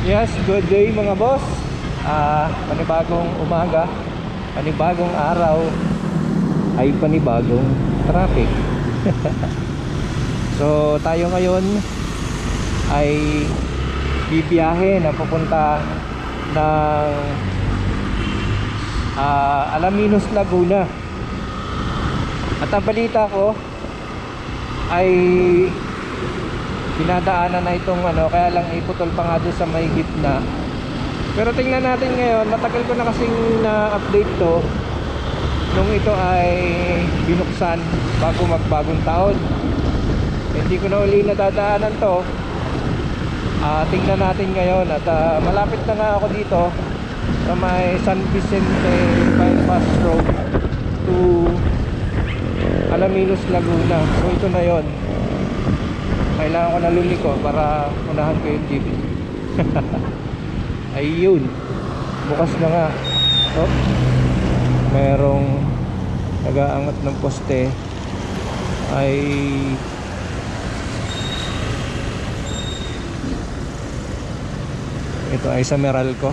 Yes, good day mga boss. Ah, panibagong umaga, panibagong araw, ay panibagong traffic. so, tayo ngayon ay bibiyahe na papunta ng ah, Alaminos, Laguna. At ang balita ko ay dinadaanan na itong ano kaya lang iputol pa nga doon sa may gitna. Pero tingnan natin ngayon matagal ko na kasing na-update to nung ito ay binuksan bago magbagong taon. Hindi ko na uli nadadaanan to. Ah, tingnan natin ngayon at ah, malapit na nga ako dito sa may San Vicente Bypass Road to Alaminos Laguna. So ito na yon kailangan ko na lumiko para unahan ko yung jeep. Ayun. Bukas na nga. Oh, merong nag-aangat ng poste. Ay. Ito ay sa Meralco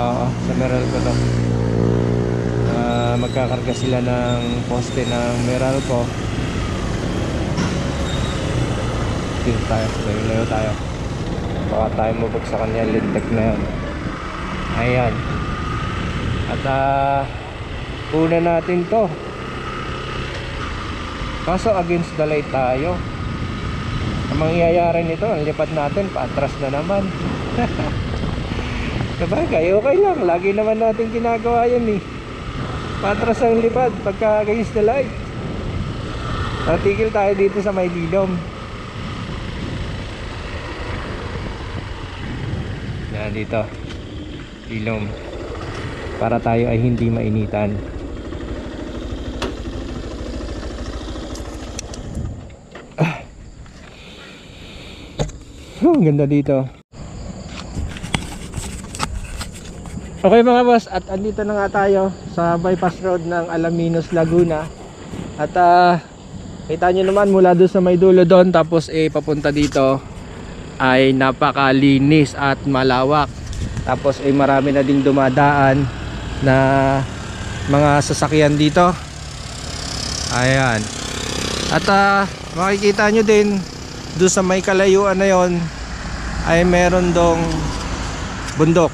oo sa Meralco to. Ah, magkakarga sila ng poste ng Meralco dito tayo. Layo layo tayo. Baka tayo mabag sa kanya lintek na yan ayan. At ah una natin to. Kaso against the light tayo. Ang mangyayari nito ang lipad natin paatras na naman. Sabagay okay lang. Lagi naman natin ginagawa yan eh. Patras ang lipad pagka against the light. Natigil tayo dito sa may dilom dito. Ilom. Para tayo ay hindi mainitan. Ah. Oh, ganda dito. Okay mga boss, at andito na nga tayo sa bypass road ng Alaminos, Laguna. At ah, kita nyo naman mula doon sa may dulo doon tapos eh papunta dito ay napakalinis at malawak. Tapos eh marami na ding dumadaan na mga sasakyan dito. Ayan. At ah, makikita nyo din doon sa may kalayuan na yon ay meron dong bundok.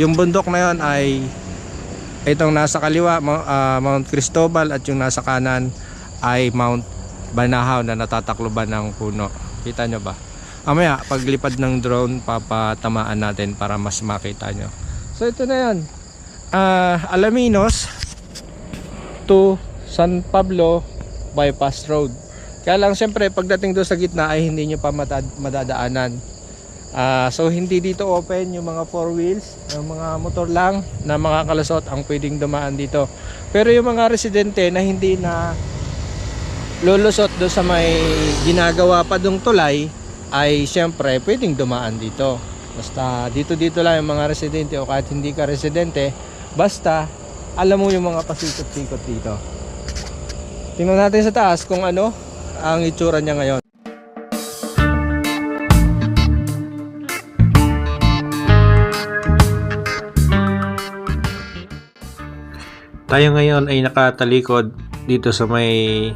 Yung bundok na yon ay itong nasa kaliwa ah, Mount Cristobal at yung nasa kanan ay Mount Banahaw na natatakloban ng puno. Kita nyo ba? Amaya, paglipad ng drone, papatamaan natin para mas makita nyo. So ito na yun. Ah, Alaminos to San Pablo Bypass Road. Kaya lang siyempre pagdating doon sa gitna ay hindi nyo pa madadaanan. Ah, so hindi dito open yung mga four wheels, yung mga motor lang na mga kalasot ang pwedeng dumaan dito. Pero yung mga residente na hindi na lulusot do sa may ginagawa pa dong tulay ay siyempre pwedeng dumaan dito. Basta dito dito lang yung mga residente o kahit hindi ka residente, basta alam mo yung mga pasikot-sikot dito. Tingnan natin sa taas kung ano ang itsura niya ngayon. Tayo ngayon ay nakatalikod dito sa may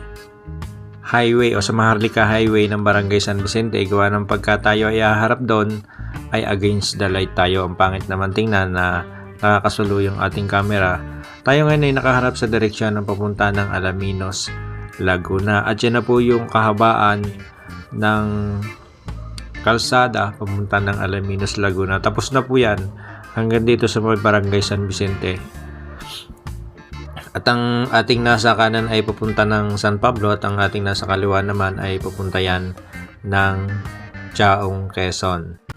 highway o sa Maharlika Highway ng Barangay San Vicente. Gawa ng pagka tayo ay haharap doon ay against the light tayo. Ang pangit naman tingnan na nakakasulo yung ating camera. Tayo ngayon ay nakaharap sa direksyon ng papunta ng Alaminos, Laguna. At yan na po yung kahabaan ng kalsada papunta ng Alaminos, Laguna. Tapos na po yan hanggang dito sa Barangay San Vicente. At ang ating nasa kanan ay papunta ng San Pablo at ang ating nasa kaliwa naman ay papunta yan ng Chaong Quezon.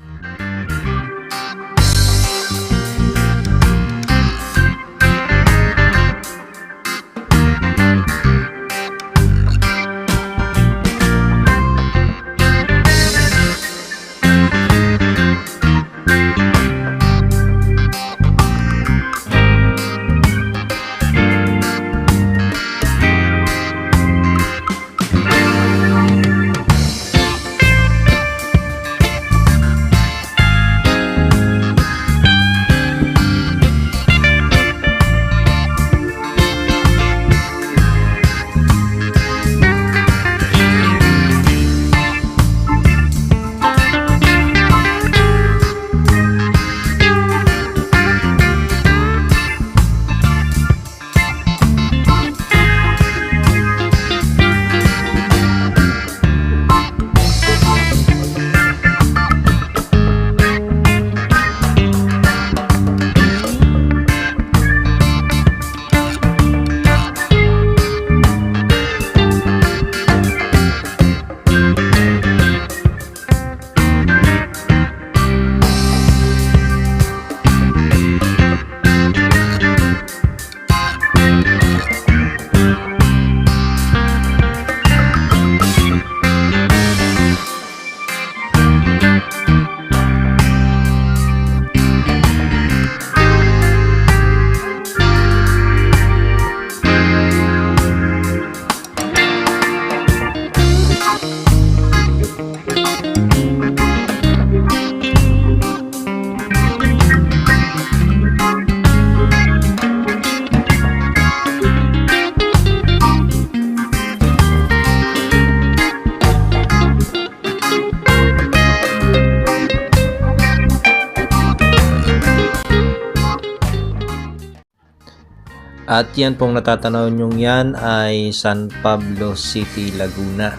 At yan pong natatanaw nyong yan ay San Pablo City, Laguna.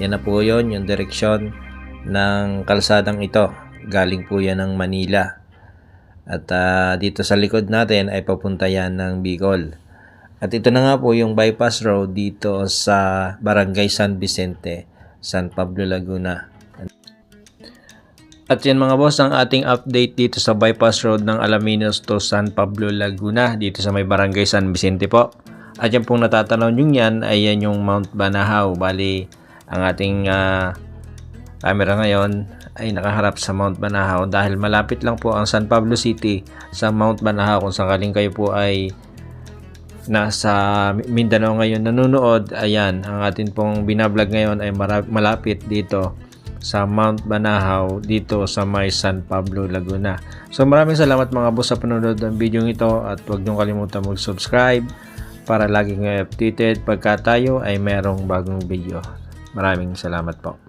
Yan na po yon yung direksyon ng kalsadang ito. Galing po yan ng Manila. At ah, dito sa likod natin ay papunta yan ng Bicol. At ito na nga po yung bypass road dito sa Barangay San Vicente, San Pablo, Laguna. At yan mga boss, ang ating update dito sa bypass road ng Alaminos to San Pablo, Laguna, dito sa may barangay San Vicente po. At yan pong natatanaw nyo yan ay yan yung Mount Banahaw. Bali, ang ating ah, camera ngayon ay nakaharap sa Mount Banahaw dahil malapit lang po ang San Pablo City sa Mount Banahaw kung sakaling kayo po ay nasa Mindanao ngayon nanonood, ayan, ang atin pong binablog ngayon ay malapit dito sa Mount Banahaw dito sa may San Pablo, Laguna. So maraming salamat mga boss sa panonood ng video ito at huwag niyong kalimutan mag-subscribe para laging updated pagka tayo ay merong bagong video. Maraming salamat po.